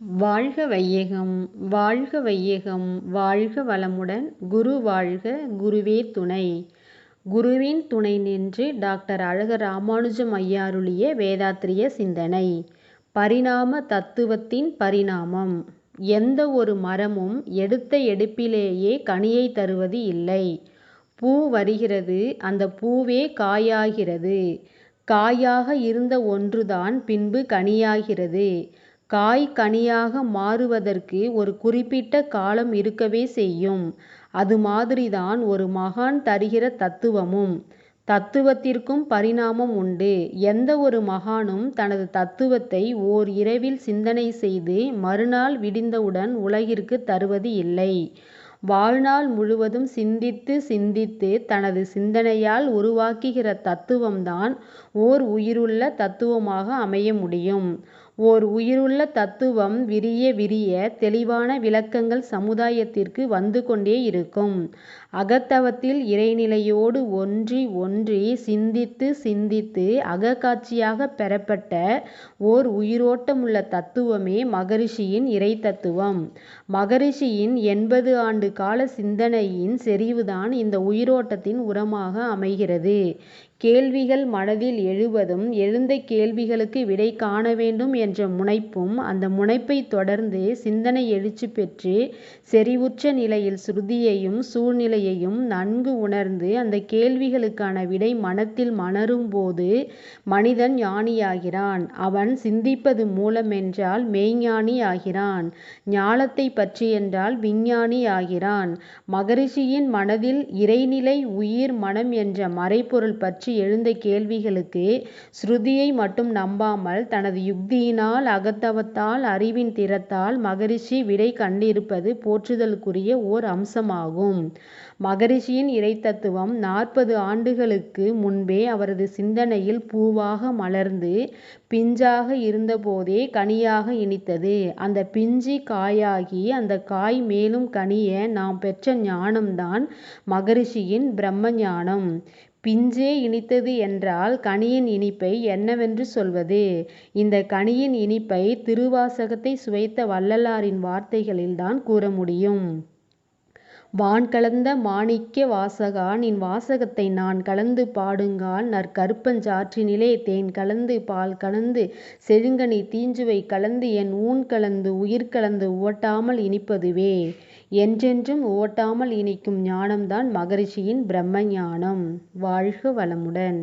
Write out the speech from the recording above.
வாழ்க வையகம் வாழ்க வையகம் வாழ்க வளமுடன் குரு வாழ்க குருவே துணை. குருவின் துணை நின்று டாக்டர் அழக ராமானுஜம் ஐயாருளிய வேதாத்திரிய சிந்தனை. பரிணாம தத்துவத்தின் பரிணாமம். எந்த ஒரு மரமும் எடுத்த எடுப்பிலேயே கனியை தருவது இல்லை. பூ வருகிறது அந்த பூவே காயாகிறது. காயாக இருந்த ஒன்றுதான் பின்பு கனியாகிறது. காய் கனியாக மாறுவதற்கு ஒரு குறிப்பிட்ட காலம் இருக்கவே செய்யும். அது மாதிரிதான் ஒரு மகான் தருகிற தத்துவமும். தத்துவத்திற்கும் பரிணாமம் உண்டு. எந்த ஒரு மகானும் தனது தத்துவத்தை ஓர் இரவில் சிந்தனை செய்து மறுநாள் விடிந்தவுடன் உலகிற்கு தருவது இல்லை. வாழ்நாள் முழுவதும் சிந்தித்து சிந்தித்து தனது சிந்தனையால் உருவாக்குகிற தத்துவம்தான் ஓர் உயிருள்ள தத்துவமாக அமைய முடியும். ஓர் உயிருள்ள தத்துவம் விரிய விரிய தெளிவான விளக்கங்கள் சமுதாயத்திற்கு வந்து கொண்டே இருக்கும். அகத்தவத்தில் இறைநிலையோடு ஒன்றி ஒன்றி சிந்தித்து சிந்தித்து அகக்காட்சியாக பெறப்பட்ட ஓர் உயிரோட்டமுள்ள தத்துவமே மகரிஷியின் இறை தத்துவம் மகரிஷியின் எண்பது ஆண்டு கால சிந்தனையின் செறிவுதான் இந்த உயிரோட்டத்தின் உரமாக அமைகிறது. கேள்விகள் மனதில் எழுவதும் எழுந்த கேள்விகளுக்கு விடை காண வேண்டும் என்ற முனைப்பும் அந்த முனைப்பை தொடர்ந்து சிந்தனை எழுச்சி பெற்று செறிவுற்ற நிலையில் ஸ்ருதியையும் சூழ்நிலையையும் நன்கு உணர்ந்து அந்த கேள்விகளுக்கான விடை மனத்தில் மணரும் போது மனிதன் ஞானியாகிறான். அவன் சிந்திப்பது மூலமென்றால் மெய்ஞானி ஆகிறான். ஞானத்தை பற்றி என்றால் விஞ்ஞானி ஆகிறான். மகரிஷியின் மனதில் இறைநிலை உயிர் மனம் என்ற மறைபொருள் பற்றி எழுந்த கேள்விகளுக்கு ஸ்ருதியை மட்டும் நம்பாமல் தனது யுக்தியின் அறிவினால் அகத்தவத்தால் அறிவின் திறத்தால் மகரிஷி விடை கண்டிருப்பது போற்றுதலுக்குரிய ஓர் அம்சமாகும். மகரிஷியின் இறைத்தத்துவம் நாற்பது ஆண்டுகளுக்கு முன்பே அவரது சிந்தனையில் பூவாக மலர்ந்து பிஞ்சாக இருந்தபோதே கனியாக இனித்தது. அந்த பிஞ்சு காயாகி அந்த காய் மேலும் கனிய நாம் பெற்ற ஞானம்தான் மகரிஷியின் பிரம்ம ஞானம் பிஞ்சே இனித்தது என்றால் கனியின் இனிப்பை என்னவென்று சொல்வது? இந்த கனியின் இனிப்பை திருவாசகத்தை சுவைத்த வள்ளலாரின் வார்த்தைகளில்தான் கூற முடியும். வான் கலந்த மாணிக்க வாசகா நின் வாசகத்தை நான் கலந்து பாடுங்கால் நற்கருப்பஞ்சாற்றினிலே தேன் கலந்து பால் கலந்து செழுங்கனி தீஞ்சுவை கலந்து என் ஊன் கலந்து உயிர் கலந்து உவட்டாமல் இனிப்பதுவே. என்றென்றும் உவட்டாமல் இனிக்கும் ஞானம்தான் மகரிஷியின் பிரம்ம ஞானம் வாழ்க வளமுடன்.